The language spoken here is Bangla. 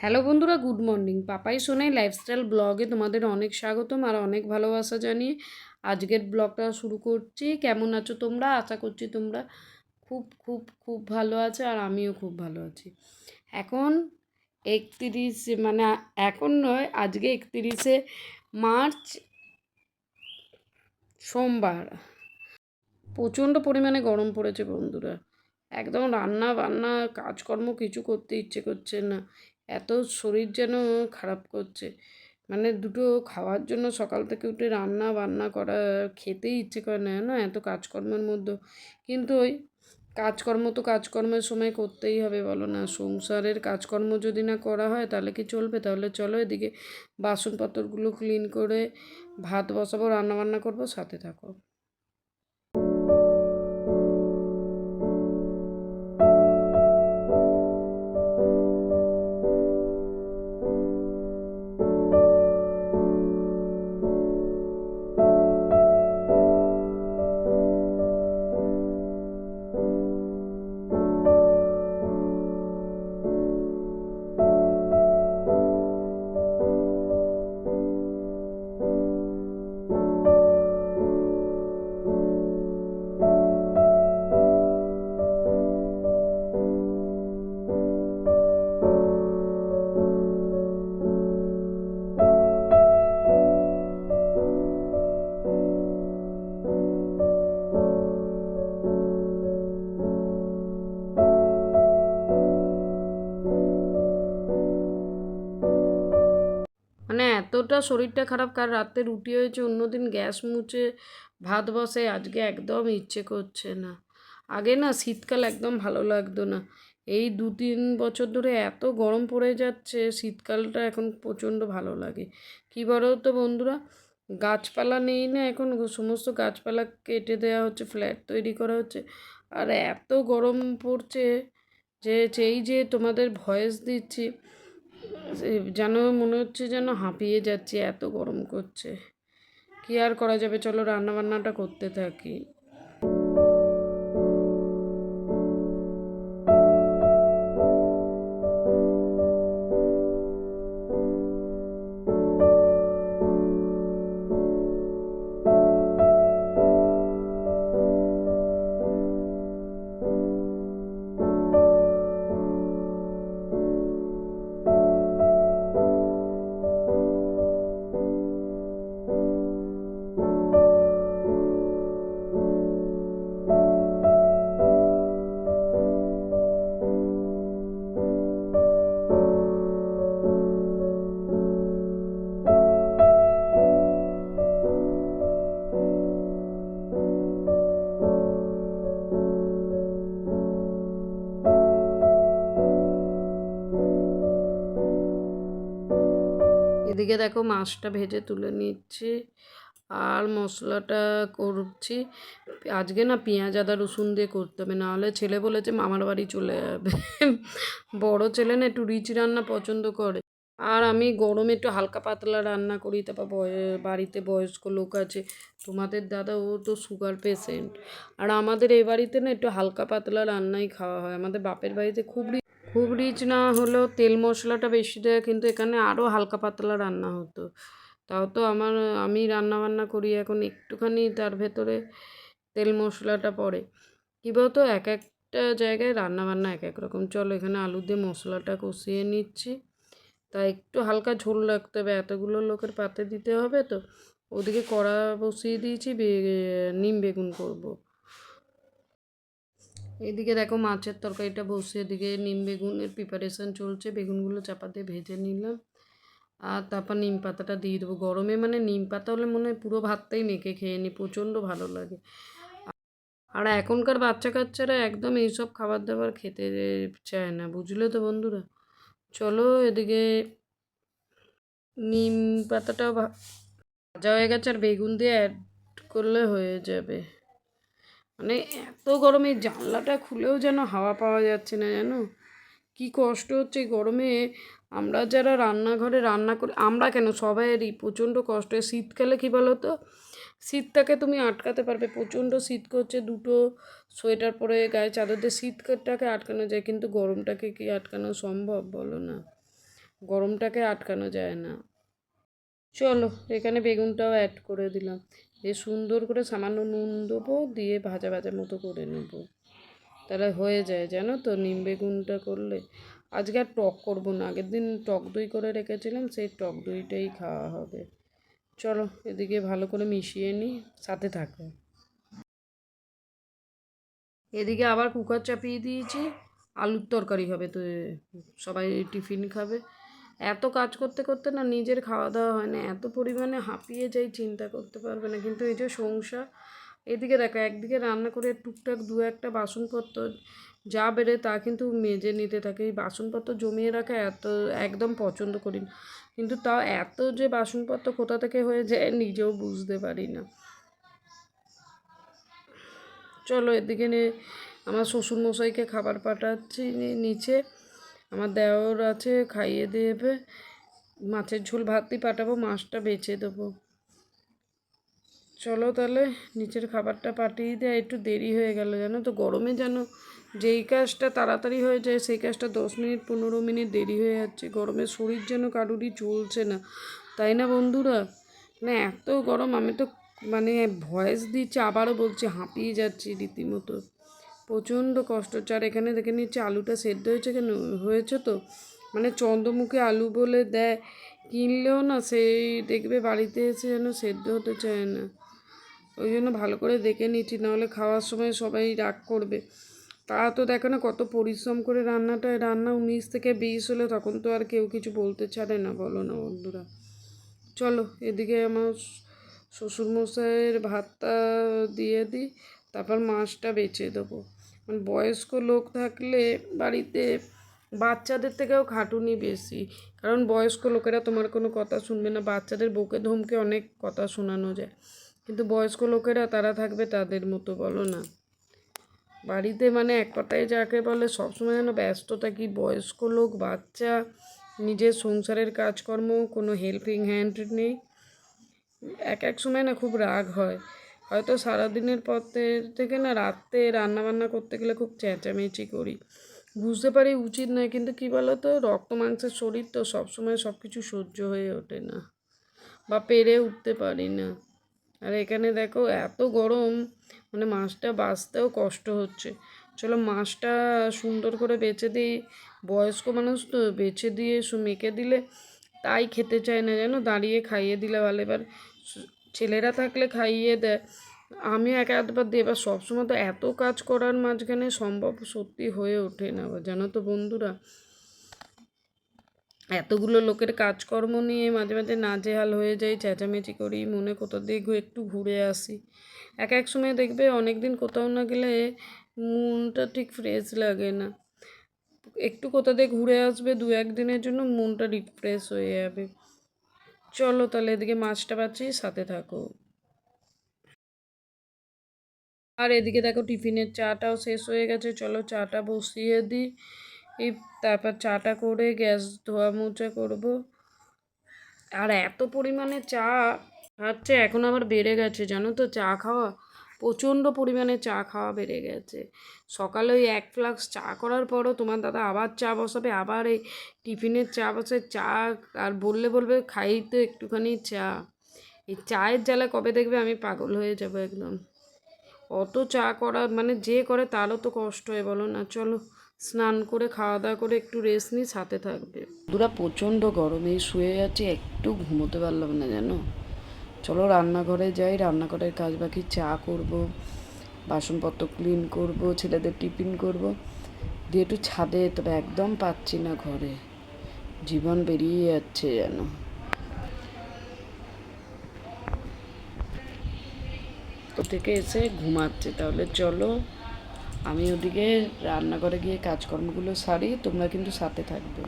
হ্যালো বন্ধুরা, good morning. Papai Sonai lifestyle ব্লগে তোমাদের অনেক স্বাগতম আর অনেক ভালোবাসা জানিয়ে আজকের ব্লগটা শুরু করছি। কেমন আছো তোমরা? আশা করছি তোমরা খুব খুব খুব ভালো আছো আর আমিও খুব ভালো আছি। এখন একতিরিশ মানে এখন নয়, আজকে একতিরিশে মার্চ সোমবার। প্রচণ্ড পরিমাণে গরম পড়েছে বন্ধুরা। একদম রান্না বান্না, কাজকর্ম কিছু করতে ইচ্ছে করছে না। এত শরীর যেন খারাপ করছে। মানে দুটো খাওয়ার জন্য সকাল থেকে উঠে রান্না বান্না করা খেতেই ইচ্ছে করে না না এত কাজকর্মের মধ্যে কিন্তু ওই কাজকর্ম তো কাজকর্মের সময় করতেই হবে, বলো না? সংসারের কাজকর্ম যদি না করা হয়, তাহলে কি চলবে? তাহলে চলো এদিকে বাসনপত্রগুলো ক্লিন করে ভাত বসাবো, রান্নাবান্না করব, সাথে থাকো। এতটা শরীরটা খারাপ কার রাতে রুটি হয়েছে, অন্যদিন গ্যাস মুছে ভাত বসে আজকে একদম ইচ্ছে করছে না। আগে না শীতকাল একদম ভালো লাগতো না। এই দু তিন বছর ধরে এত গরম পড়ে যাচ্ছে, শীতকালটা এখন প্রচণ্ড ভালো লাগে। কী বলো তো বন্ধুরা, গাছপালা নেই না এখন, সমস্ত গাছপালা কেটে দেওয়া হচ্ছে, ফ্ল্যাট তৈরি করা হচ্ছে। আর এত গরম পড়ছে যে এই যে তোমাদের ভয়েস দিচ্ছি যেন মনে হচ্ছে যেন হাঁপিয়ে যাচ্ছি, এত গরম করছে। কি আর করা যাবে? চলো রান্নাবান্নাটা করতে থাকি। এদিকে দেখো মাছটা ভেজে তুলে নিচ্ছি আর মশলাটা করছি। আজকে না পেঁয়াজ, আদা, রসুন দিয়ে করতে হবে, নাহলে ছেলে বলেছে মামার বাড়ি চলে যাবে। বড় ছেলে না একটু রিচ রান্না পছন্দ করে। আর আমি গরমে একটু হালকা পাতলা রান্না করি, তারপর বাড়িতে বয়স্ক লোক আছে, তোমাদের দাদা ও তো সুগার পেশেন্ট আর আমাদের এই বাড়িতে না একটু হালকা পাতলা রান্নাই খাওয়া হয়, আমাদের বাপের বাড়িতে খুব খুব রিচ না হলেও তেল মশলাটা বেশি দেয়, কিন্তু এখানে আরও হালকা পাতলা রান্না হতো। তাও তো আমার, আমি রান্না বান্না করি এখন একটুখানি, তার ভেতরে তেল মশলাটা পড়ে। কী বলতো, এক একটা জায়গায় রান্না বান্না এক এক রকম। চলো এখানে আলু দিয়ে মশলাটা কষিয়ে নিচ্ছি। তা একটু হালকা ঝোল রাখতে হবে, এতগুলো লোকের পাতে দিতে হবে তো। ওদিকে কড়া বসিয়ে দিয়েছি নিম বেগুন করব। এদিকে দেখো মাছের তরকারিটা বসে, এদিকে নিম বেগুনের প্রিপারেশান চলছে, বেগুনগুলো চাপা দিয়ে ভেজে নিলাম। আর তারপর নিম পাতাটা দিয়ে দেবো। গরমে মানে নিম পাতা হলে মনে হয় পুরো ভাতটাই মেখে খেয়ে নিই প্রচণ্ড ভালো লাগে। আর এখনকার বাচ্চা কাচ্চারা একদম এইসব খাবার দাবার খেতে চায় না, বুঝলে তো বন্ধুরা? চলো এদিকে নিম পাতাটা ভাজা হয়ে গেছে, আর বেগুন দিয়ে অ্যাড করলে হয়ে যাবে। মানে এত গরমে জানলাটা খুলেও যেন হাওয়া পাওয়া যাচ্ছে না জানো? কি কষ্ট হচ্ছে গরমে। আমরা যারা রান্নাঘরে রান্না করি, আমরা কেন সবাইয়েরই প্রচণ্ড কষ্ট। হয় শীতকালে কী বলো তো শীতটাকে তুমি আটকাতে পারবে, প্রচণ্ড শীত করছে, দুটো সোয়েটার পরে গায়ে চাদর দিয়ে শীতটাকে আটকানো যায়, কিন্তু গরমটাকে কি আটকানো সম্ভব বলো না? গরমটাকে আটকানো যায় না। চলো, এখানে বেগুনটাও অ্যাড করে দিলাম। দিয়ে সুন্দর করে সামান্য নুন দেবো, দিয়ে ভাজা ভাজা মতো করে নেব। তাহলে হয়ে যায়, জানো তো, নিম বেগুনটা করলে। আজকে আর টক করব না, আগের দিন টক দই করে রেখেছিলাম, সেই টক দইটাই খাওয়া হবে। চলো, এদিকে ভালো করে মিশিয়ে নিই, সাথে থাকো। এদিকে আবার কুকার চাপিয়ে দিয়েছি, আলুর তরকারি হবে তো, সবাই টিফিন খাবে। এত কাজ করতে করতে না নিজের খাওয়া দাওয়া হয় না। এত পরিমাণে হাঁপিয়ে যাই, চিন্তা করতে পারবে না। কিন্তু এই যে সংসার, এদিকে দেখো, একদিকে রান্না করে টুকটাক দু একটা বাসনপত্র যা বেড়ে তা কিন্তু মেজে নিতে থাকে। এই বাসনপত্র জমিয়ে রাখা এত একদম পছন্দ করি না। কিন্তু তাও এত যে বাসনপত্র কোথা থেকে হয়ে যায় নিজেও বুঝতে পারি না। চলো এদিকে নে, আমার শ্বশুরমশাইকে খাবার পাঠাচ্ছি নিচে। আমার দেওর আছে, খাইয়ে দেবে। মাছের ঝোল ভাতই পাঠাবো, মাছটা বেছে দেবো। চলো তাহলে, নিচের খাবারটা পাঠিয়ে দেয়, একটু দেরি হয়ে গেল জানো তো, গরমে যেন যেই কাজটা তাড়াতাড়ি হয়ে যায়, সেই কাজটা দশ মিনিট, পনেরো মিনিট দেরি হয়ে যাচ্ছে। গরমে শরীর যেন কারুরই চলছে না। তাই না বন্ধুরা? না, এত গরম, আমি তো মানে ভয়েস দিচ্ছি, আবারও বলছি, হাঁপিয়ে যাচ্ছি রীতিমতো। প্রচণ্ড কষ্ট। আর এখানে দেখে নিচ্ছে আলুটা সেদ্ধ হয়েছে কেন? হয়েছে তো? মানে চন্দ্রমুখী আলু বলে দেয়। কিনলেও না সেই দেখবে বাড়িতে এসে যেন সেদ্ধ হতে চায় না। ওই জন্য ভালো করে দেখে নিচ্ছি, নাহলে খাওয়ার সময় সবাই রাগ করবে। তারা তো দেখো না কত পরিশ্রম করে রান্নাটা রান্না উনিশ থেকে বিশ হলে তখন তো আর কেউ কিছু বলতে ছাড়ে না, বলো না বন্ধুরা। চলো, এদিকে আমার শ্বশুরমশাইয়ের ভাতটা দিয়ে দিই, তারপর মাছটা বেছে দেবো। মানে বয়স্ক লোক থাকলে বাড়িতে বাচ্চাদের থেকেও খাটুনি বেশি। কারণ বয়স্ক লোকেরা তোমার কোনো কথা শুনবে না, বাচ্চাদের বুকে ধমকে অনেক কথা শোনানো যায়। কিন্তু বয়স্ক লোকেরা তারা থাকবে তাদের মতো বলো না। বাড়িতে মানে এক কথায় যাকে বলে সবসময় যেন ব্যস্ত থাকি, বয়স্ক লোক, বাচ্চা, নিজের সংসারের কাজকর্ম, কোনো হেল্পিং হ্যান্ড নেই। এক এক সময় না খুব রাগ হয়। হয়তো সারাদিনের পথে থেকে না রাত্রে রান্না বান্না করতে গেলে খুব চেঁচামেচি করি। বুঝতে পারি উচিত নয়, কিন্তু কী বলো তো রক্ত, মাংসের শরীর তো সবসময় সব কিছু সহ্য হয়ে ওঠে না বা পেরে উঠতে পারি না। আর এখানে দেখো এত গরম মানে মাছটা বাঁচতেও কষ্ট হচ্ছে। চলো মাছটা সুন্দর করে বেছে দিই। বয়স্ক মানুষ তো বেছে দিয়ে মেখে দিলে তাই খেতে চায় না যেন দাঁড়িয়ে খাইয়ে দিলে ভালো এবার ছেলেরা থাকলে খাইয়ে দেয়। আমি এক আধবার দিই এবার সবসময় তো এত কাজ করার মাঝখানে সম্ভব সত্যি হয়ে ওঠে না আবার, জানো তো বন্ধুরা। এতগুলো লোকের কাজকর্ম নিয়ে মাঝে মাঝে নাজেহাল হয়ে যাই, চেঁচামেচি করি, মনে কোথাও দিয়ে একটু ঘুরে আসি। এক এক সময় দেখবে অনেক দিন কোথাও না গেলে মনটা ঠিক ফ্রেশ লাগে না। একটু কোথা দিয়ে ঘুরে আসবে দু একদিনের জন্য মনটা রিফ্রেশ হয়ে যাবে। চলো তাহলে এদিকে মাছটা পাচ্ছি, সাথে থাকো। আর এদিকে দেখো টিফিনের চাটাও শেষ হয়ে গেছে, চলো চাটা বসিয়ে দিই তারপর চাটা করে গ্যাস ধোয়া মোচা করব। আর এত পরিমাণে চা খাচ্ছে এখন আবার বেড়ে গেছে, জানো তো? চা খাওয়া প্রচণ্ড পরিমাণে চা খাওয়া বেড়ে গেছে। সকালে ওই এক ফ্লাক্স চা করার পরও তোমার দাদা আবার চা বসাবে, আবার এই টিফিনের চা বসে চা আর বললে বলবে, খাই তো একটুখানি চা। এই চায়ের জ্বালা কবে দেখবে আমি পাগল হয়ে যাব একদম। অত চা করা মানে যে করে তারও তো কষ্ট হয়, বলো না। চলো, স্নান করে খাওয়া দাওয়া করে একটু রেস্ট নিই, সাথে থাকবে। দুরা প্রচণ্ড গরমে শুয়ে যাচ্ছি একটু ঘুমোতে পারলাম না, জানো? চলো রান্নাঘরে যাই, রান্নাঘরের কাজ বাকি চা করব, বাসনপত্র ক্লিন করব, ছেলেদের টিফিন করব। দিয়ে একটু ছাদে, তবে একদম পাচ্ছি না ঘরে। জীবন বেরিয়ে যাচ্ছে যেন। থেকে এসে ঘুমাচ্ছে, তাহলে চলো। আমি ওদিকে রান্নাঘরে গিয়ে কাজকর্মগুলো সারি, তোমরা কিন্তু সাথে থাকবে।